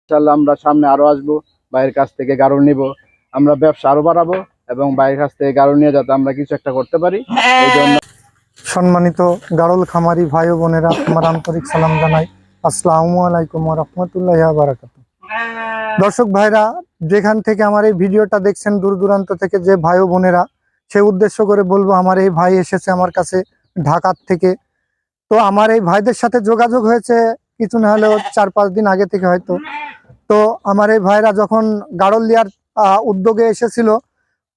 ইনশাল্লাহ আমরা সামনে আরও আসব, ভাইয়ের কাছ থেকে গাড়ল নিব। আমরা ব্যবসা আরও বাড়াবো এবং ভাইয়ের কাছ থেকে গাড়ল নিয়ে যাতে আমরা কিছু একটা করতে পারি। এই জন্য সম্মানিত গাড়ল খামারি ভাই বোনেরা, আমার আন্তরিক সালাম জানাই। আসসালামু আলাইকুম রহমতুল্লাহ বারাকাত দর্শক ভাইরা যেখান থেকে আমার এই ভিডিওটা দেখছেন দূর দূরান্ত থেকে যে ভাই ও বোনেরা সে উদ্দেশ্য করে বলব আমার এই ভাই এসেছে আমার কাছে ঢাকার থেকে। তো আমার এই ভাইদের সাথে যোগাযোগ হয়েছে কিছু না হলেও চার পাঁচ দিন আগে থেকে হয়তো। তো আমার এই ভাইরা যখন গাড়ল লিয়ার আহ, উদ্যোগে এসেছিল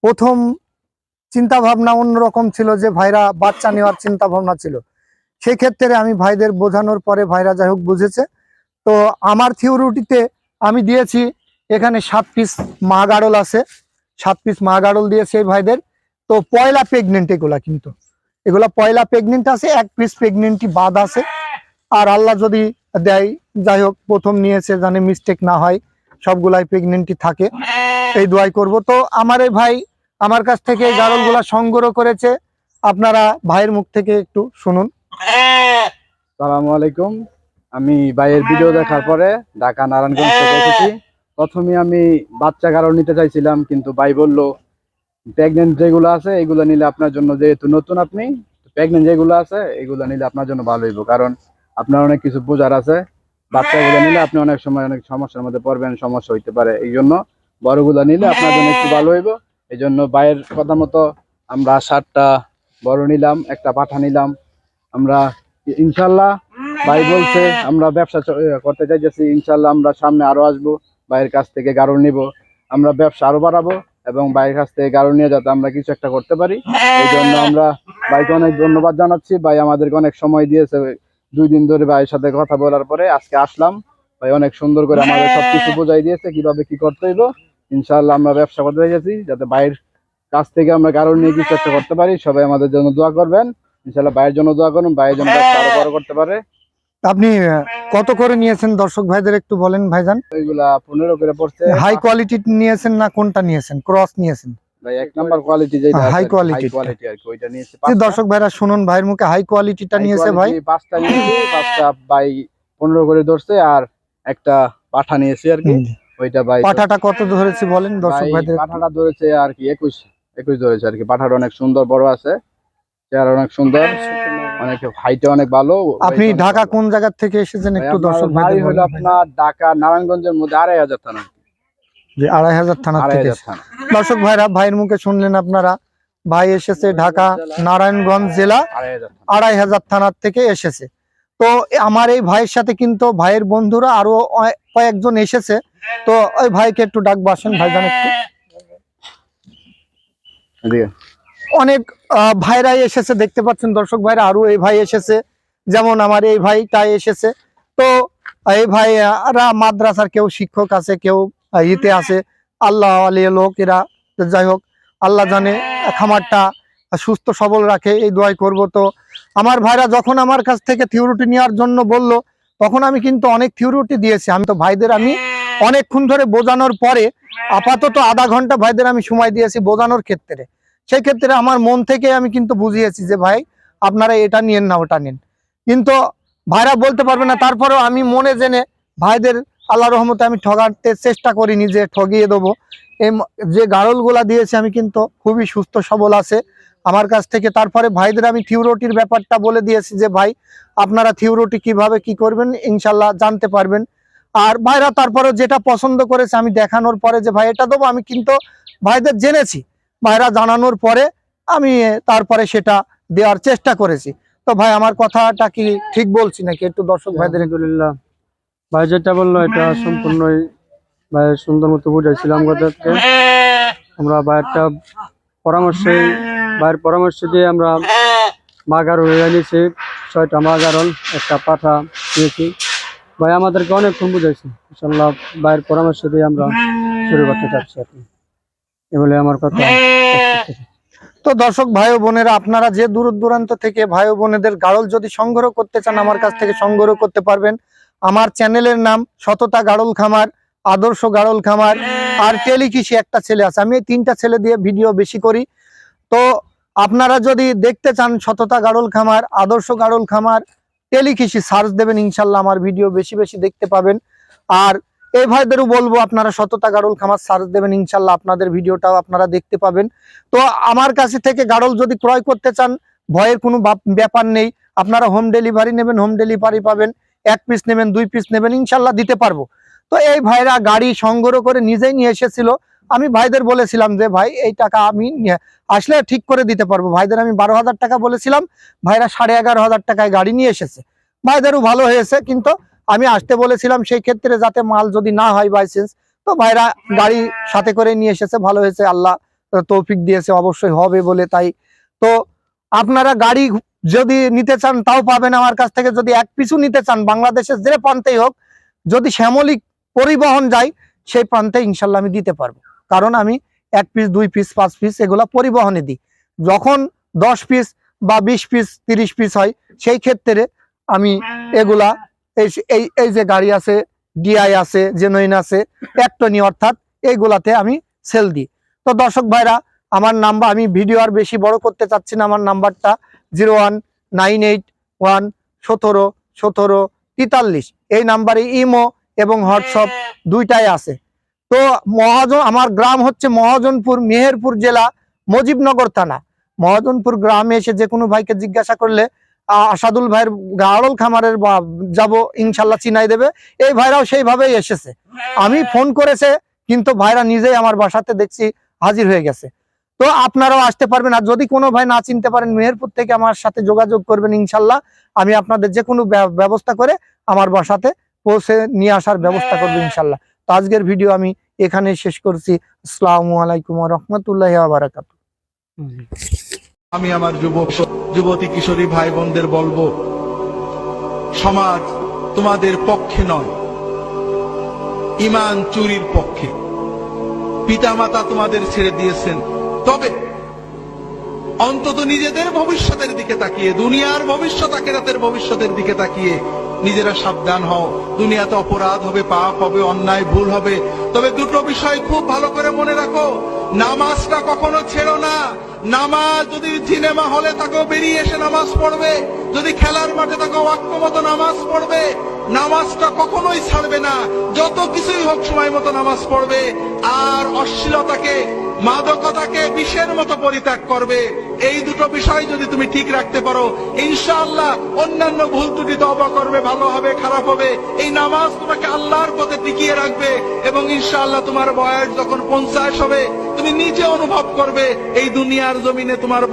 প্রথম চিন্তা ভাবনা অন্যরকম ছিল যে ভাইরা বাচ্চা নেওয়ার চিন্তা ভাবনা ছিল। সেক্ষেত্রে আমি ভাইদের বোঝানোর পরে ভাইরা যাই হোক বুঝেছে। তো আমার থিওরিটিতে আমি দিয়েছি এখানে সাত পিস মা গাড়ল আছে। সাত পিস মা গাড়ল দিয়েছি এই ভাইদের। তো পয়লা প্রেগনেন্ট এগুলা কিন্তু। এগুলা পয়লা প্রেগনেন্ট আছে, এক পিস প্রেগনেন্টই বাদ আছে। আর আল্লাহ যদি দেয়, যাই হোক, প্রথম নিয়েছে জানে মিস্টেক না হয়, সবগুলাই প্রেগনেন্টই থাকে। এই দোয়াই করব। তো আমার এই ভাই আমার কাছ থেকে এই গাড়লগুলা সংগ্রহ করেছে। আপনারা ভাইয়ের মুখ থেকে একটু শুনুন। সালামু আলাইকুম। আমি ভাইয়ের ভিডিও দেখার পরে ঢাকা নারায়ণগঞ্জ থেকে এসেছি। প্রথমে আমি বাচ্চা গাড়ল নিতে চাইছিলাম কিন্তু ভাই বলল প্রেগনেন্ট যেগুলো আছে এগুলো নিলে আপনার জন্য যেহেতু নতুন আপনি প্রেগনেন্ট যেগুলো আছে এগুলো নিলে আপনার জন্য ভালো হইব। কারণ আপনার অনেক কিছু বোঝার আছে। বাচ্চাগুলো নিলে আপনি অনেক সময় অনেক সমস্যার মধ্যে পড়বেন সমস্যা হইতে পারে। এই জন্য বড়গুলো নিলে আপনার জন্য একটু ভালো হইব। এই জন্য ভাইয়ের কথা মতো আমরা সাতটা বড় নিলাম একটা পাঠা নিলাম। আমরা ইনশাল্লাহ ভাই বলছে আমরা ব্যবসা করতে চাইতেছি ইনশাল্লাহ আমরা সামনে আরও আসব ভাইয়ের কাছ থেকে গাড়ল নিব আমরা ব্যবসা আরও বাড়াবো এবং ভাইয়ের কাছ থেকে গাড়ল নিয়ে যাতে আমরা কিছু একটা করতে পারি। এই জন্য আমরা ভাইকে অনেক ধন্যবাদ জানাচ্ছি ভাই আমাদেরকে অনেক সময় দিয়েছে দুই দিন ধরে ভাইয়ের সাথে কথা বলার পরে আজকে আসলাম ভাই অনেক সুন্দর করে আমাদের সবকিছু বোঝাই দিয়েছে কীভাবে কি করতে হইব। ইনশাল্লাহ আমরা ব্যবসা করতে চাইছি যাতে ভাইয়ের কাছ থেকে আমরা গাড়ল নিয়ে কিছু একটা করতে পারি। সবাই আমাদের জন্য দোয়া করবেন। ইনশাল্লাহ ভাইয়ের জন্য দোয়া করুন ভাইয়ের জন্য আরও বড় করতে পারে। আপনি কত করে নিয়েছেন? দর্শক ভাইদের একটু বলেন ভাইজান। ওইগুলা পনেরো করে পড়ছে। হাই কোয়ালিটি নিয়েছেন না কোনটা নিয়েছেন? ক্রস নিয়েছেন। ভাই এক নাম্বার কোয়ালিটি যেটা হাই quality কোয়ালিটি আর কি নিয়েছে দর্শক ভাইরা শুনুন ভাইয়ের মুখে হাই কোয়ালিটিটা নিয়েছে ভাই। পাঁচটা পাঁচটা ভাই পনেরো করে ধরছে আর একটা পাঠা নিয়েছি আর কি। ওইটা ভাই পাঠাটা কত ধরেছি বলেন দর্শক ভাইদের। পাঠাটা ধরেছে আর কি একুশ একুশ ধরেছে আর কি। পাঠাটা অনেক সুন্দর বড় আছে। চেহারা অনেক সুন্দর। অনেক হাইটে অনেক ভালো আপনি ঢাকা কোন জায়গা থেকে এসেছেন একটু দর্শক ভাইদের হলো আপনার ঢাকা নারায়ণগঞ্জের মধ্যে আড়াই হাজার থানা। যে আড়াই হাজার থানা থেকে দর্শক ভাইরা ভাইয়ের মুখে শুনলেন আপনারা ভাই এসেছে ঢাকা নারায়ণগঞ্জ জেলা আড়াই হাজার থানার থেকে এসেছে। তো আমার এই ভাইয়ের সাথে কিন্তু ভাইয়ের বন্ধুরা আরও কয়েকজন এসেছে। তো ওই ভাইকে একটু ডাকবো আসেন ভাইজান একটু। অনেক ভাইরাই এসেছে, দেখতে পাচ্ছেন দর্শক ভাইরা আরও এই ভাই এসেছে। যেমন আমার এই ভাইটাই এসেছে। তো এই ভাইরা মাদ্রাসার কেউ শিক্ষক আছে, কেউ ইতে আছে। আল্লাহ আলিয়া লোক এরা। যাই হোক, আল্লাহ জানে খামারটা সুস্থ, সবল রাখে, এই দোয়াই করব। তো আমার ভাইরা যখন আমার কাছ থেকে থিওরিটি নেওয়ার জন্য বলল, তখন আমি কিন্তু অনেক থিওরিটি দিয়েছি। আমি তো ভাইদের, আমি অনেকক্ষণ ধরে বোঝানোর পরে আপাতত আধা ঘণ্টা ভাইদের আমি সময় দিয়েছি বোঝানোর ক্ষেত্রে। সেই ক্ষেত্রে আমার মন থেকে আমি কিন্তু বুঝিয়েছি যে ভাই আপনারা এটা নিয়েন না ওটা নিন। কিন্তু ভাইরা বলতে পারবে না তারপরেও আমি মনে জেনে ভাইদের আল্লাহ রহমতে আমি ঠগাতে চেষ্টা করিনি যে ঠগিয়ে দেবো। এই যে গাড়লগুলা দিয়েছি আমি কিন্তু খুবই সুস্থ সবল আছে। আমার কাছ থেকে তারপরে ভাইদের আমি থিওরটির ব্যাপারটা বলে দিয়েছি যে ভাই আপনারা থিওরটি কীভাবে কি করবেন ইনশাল্লাহ জানতে পারবেন। আর ভাইরা তারপরে যেটা পছন্দ করেছে আমি দেখানোর পরে যে ভাই এটা দেবো। আমি কিন্তু ভাইদের জেনেছি। ভাইরা জানানোর পরে আমি তারপরে সেটা দেওয়ার চেষ্টা করেছি। তো ভাই আমার কথাটা কি ঠিক বলছি নাকি? একটু দর্শক ভাইদের একটু- আলহামদুলিল্লাহ। ভাই যেটা বলল এটা সম্পূর্ণই ভাই সুন্দর মতো বুঝাইছিলাম আমাদেরকে আমরা ভাইয়েরটা পরামর্শে ভাইয়ের পরামর্শ দিয়ে আমরা মাগার হয়ে নিয়েছি ছয়টা মাগারল একটা পাঠা দিয়েছি। ভাই আমাদেরকে অনেকক্ষণ বুঝাইছে। ইনশাল্লাহ ভাইয়ের পরামর্শ দিয়ে আমরা শুরু করতে চাচ্ছি আর আমার কথা। তো দর্শক ভাই ও বোনেরা আপনারা যে দূর দূরান্ত থেকে ভাই ও বোনেদের গাড়ল যদি সংগ্রহ করতে চান আমার কাছ থেকে সংগ্রহ করতে পারবেন। আমার চ্যানেলের নাম সততা গাড়ল খামার আদর্শ গাড়ল খামার আর টেলিকৃষি একটা ছেলে আছে। আমি এই তিনটা ছেলে দিয়ে ভিডিও বেশি করি। তো আপনারা যদি দেখতে চান সততা গাড়ল খামার আদর্শ গাড়ল খামার টেলিকৃষি সার্চ দেবেন ইনশাল্লাহ আমার ভিডিও বেশি বেশি দেখতে পাবেন। আর এই ভাইদেরও বলব, আপনারা সততা গাড়ল খামার সার্চ দেবেন, ইনশাল্লাহ আপনাদের ভিডিওটাও আপনারা দেখতে পাবেন। তো আমার কাছে থেকে গাড়ল যদি ক্রয় করতে চান, ভয়ের কোনো ব্যাপার নেই। আপনারা হোম ডেলিভারি নেবেন হোম ডেলিভারি পাবেন, এক পিস নেবেন, দুই পিস নেবেন, ইনশাল্লাহ দিতে পারব। তো এই ভাইরা গাড়ি সংগ্রহ করে নিজেই নিয়ে এসেছিল। আমি ভাইদের বলেছিলাম যে, ভাই, এই টাকা আমি আসলে ঠিক করে দিতে পারব। ভাইদের আমি বারো হাজার টাকা বলেছিলাম, ভাইরা সাড়ে এগারো হাজার টাকায় গাড়ি নিয়ে এসেছে। ভাইদেরও ভালো হয়েছে, কিন্তু আমি আসতে বলেছিলাম সেই ক্ষেত্রে যাতে মাল যদি না হয় বাইসেন্স তো ভাইরা গাড়ি সাথে করে নিয়ে এসেছে, ভালো হয়েছে, আল্লাহ তৌফিক দিয়েছে, অবশ্যই হবে বলে তাই। তো আপনারা গাড়ি যদি নিতে চান, তাও পাবেন আমার কাছ থেকে, যদি এক পিছু নিতে চান, বাংলাদেশের যে প্রান্তেই হোক, যদি শ্যামলিক পরিবহন যায়, সেই প্রান্তে ইনশাল্লাহ আমি দিতে পারব। কারণ আমি এক পিস দুই পিস পাঁচ পিস এগুলা পরিবহনে দিই। যখন দশ পিস বা বিশ পিস তিরিশ পিস হয়, সেই ক্ষেত্রে আমি এগুলা এই এই এই যে গাড়ি আছে ডিআই আছে জেনুইন আছে একটনি অর্থাৎ এইগুলাতে আমি সেল দিই। তো দর্শক ভাইরা আমার নাম্বার আমি ভিডিও আর বেশি বড় করতে চাচ্ছি না আমার নাম্বারটা zero one nine eight one সতেরো সতেরো তেতাল্লিশ। এই নাম্বারে ইমো এবং হোয়াটসঅ্যাপ দুইটাই আছে। তো মহাজন আমার গ্রাম হচ্ছে মহাজনপুর মেহেরপুর জেলা মজিবনগর থানা। মহাজনপুর গ্রামে এসে যে কোনো ভাইকে জিজ্ঞাসা করলে আসাদুল ভাইয়ের গাড়ল খামারের বা- যাব ইনশাল্লাহ চিনাই দেবে। এই ভাইরাও সেইভাবেই এসেছে। আমি ফোন করেছে কিন্তু ভাইরা নিজেই আমার বাসাতে দেখছি হাজির হয়ে গেছে। তো আপনারাও আসতে পারবেন আর যদি কোনো ভাই না চিনতে পারেন মেহেরপুর থেকে আমার সাথে যোগাযোগ করবেন ইনশাল্লাহ আমি আপনাদের যে কোনো ব্যবস্থা করে আমার বাসাতে পৌঁছে নিয়ে আসার ব্যবস্থা করব ইনশাল্লাহ। তো আজকের ভিডিও আমি এখানে শেষ করছি। আসসালামু আলাইকুম রহমতুল্লাহ বারাকাত আমি আমার যুবক, যুবতী কিশোরী ভাই বোনদের বলব, সমাজ তোমাদের পক্ষে নয়, ইমান চুরির পক্ষে। পিতামাতা তোমাদের ছেড়ে দিয়েছেন। তবে অন্তত নিজেদের ভবিষ্যতের দিকে তাকিয়ে, দুনিয়ার ভবিষ্যৎ আখেরাতের ভবিষ্যতের দিকে তাকিয়ে নিজেরা সাবধান হও। দুনিয়াতে অপরাধ হবে, পাপ হবে, অন্যায়, ভুল হবে। তবে দুটো বিষয় খুব ভালো করে মনে রাখো। নামাজটা কখনো ছেড়ো না। নামাজ যদি সিনেমা হলে তাকেও বেরিয়ে এসে নামাজ পড়বে। যদি খেলার মাঠে তাকে ওয়াক্য মতো নামাজ পড়বে। নামাজটা কখনোই ছাড়বে না। যত কিছুই হোক সময় মতো নামাজ পড়বে। আর অশ্লীলতাকে, মাদকতাকে বিষের মতো পরিত্যাগ করবে। এই দুটো বিষয় যদি তুমি ঠিক রাখতে পারো, ইনশাআল্লাহ অন্যান্য ভুল ত্রুটি তবা করবে, ভালো হবে, খারাপ হবে। এই নামাজ তোমাকে আল্লাহর পথে টিকিয়ে রাখবে এবং ইনশাআল্লাহ তোমার বয়স যখন পঞ্চাশ হবে তুমি নিজে অনুভব করবে এই দুনিয়ার জমিনে তোমার